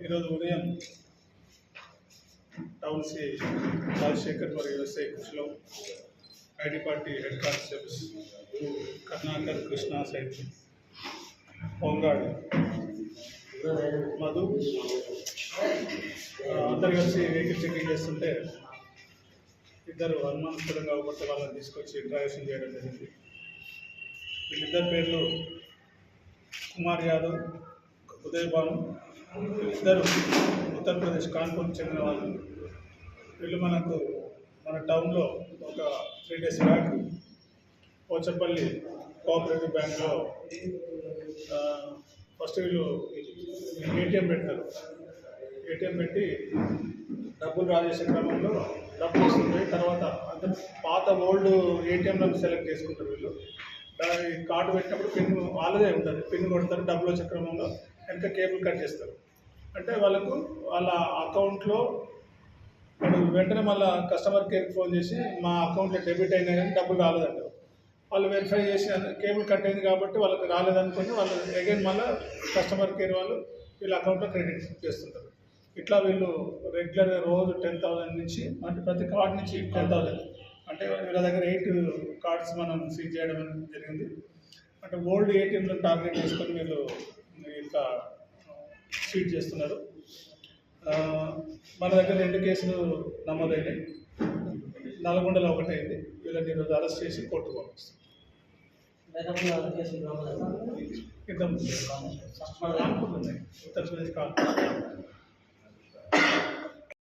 ఈరోజు ఉదయం town C Rajasekhar మరియు SI కృషిలో ID party head constables Karnakar Krishna సైత్ పొంగాడు Madhu. అందరు కలిసి వెహికల్ చెకింగ్ చేస్తుంటే ఇద్దరు అనుమానస్పదంగా ఒకటి వాళ్ళని తీసుకొచ్చి ఇంట్రాగేషన్ చేయడం జరిగింది. వీళ్ళిద్దరి పేర్లు కుమార్ యాదవ్ ఉదయ్ భాను ఇద్దరు ఉత్తరప్రదేశ్ కాన్పూర్కి చెందిన వాళ్ళు. వీళ్ళు మనకు మన టౌన్లో ఒక three days back Pochapalli cooperative బ్యాంక్లో ఫస్ట్ వీళ్ళు ఏటీఎం పెడతారు ఏటీఎం పెట్టి డబ్బులు డ్రా చేసే క్రమంలో డబ్బులు వస్తుంది తర్వాత అంటే పాత ఓల్డ్ ఏటీఎంలను సెలెక్ట్ చేసుకుంటారు వీళ్ళు. దాని కార్డు పెట్టినప్పుడు పిన్ వాళ్ళదే ఉంటుంది. పిన్ కొడతారు డబ్బులు వచ్చే క్రమంలో వెనక కేబుల్ కట్ చేస్తారు. అంటే వాళ్ళకు వాళ్ళ అకౌంట్లో వెంటనే మళ్ళీ కస్టమర్ కేర్కి ఫోన్ చేసి మా అకౌంట్లో డెబిట్ అయినా కానీ డబ్బులు రాలేదంటారు వాళ్ళు వెరిఫై చేసి కేబుల్ కట్ అయింది కాబట్టి వాళ్ళకి రాలేదనుకుని వాళ్ళు అగైన్ మళ్ళీ కస్టమర్ కేర్ వాళ్ళు వీళ్ళ అకౌంట్లో క్రెడిట్ చేస్తుంటారు. ఇట్లా వీళ్ళు రెగ్యులర్గా రోజు టెన్ థౌసండ్ నుంచి అంటే ప్రతి కార్డ్ నుంచి టెన్ థౌసండ్ అంటే వీళ్ళ దగ్గర ఎయిట్ కార్డ్స్ మనం సీజ్ చేయడం అనేది జరిగింది. అంటే ఓల్డ్ ఏటీఎంలను టార్గెట్ చేసుకొని వీళ్ళు ఇంకా సీట్ చేస్తున్నారు. మన దగ్గర రెండు కేసులు నమోదైనాయి. నల్గొండలో ఒకటి అయింది. వీళ్ళని ఈరోజు అరెస్ట్ చేసి కోర్టుకు పంపిస్తాం ఉత్తరప్రదేశ్ కాన్పూర్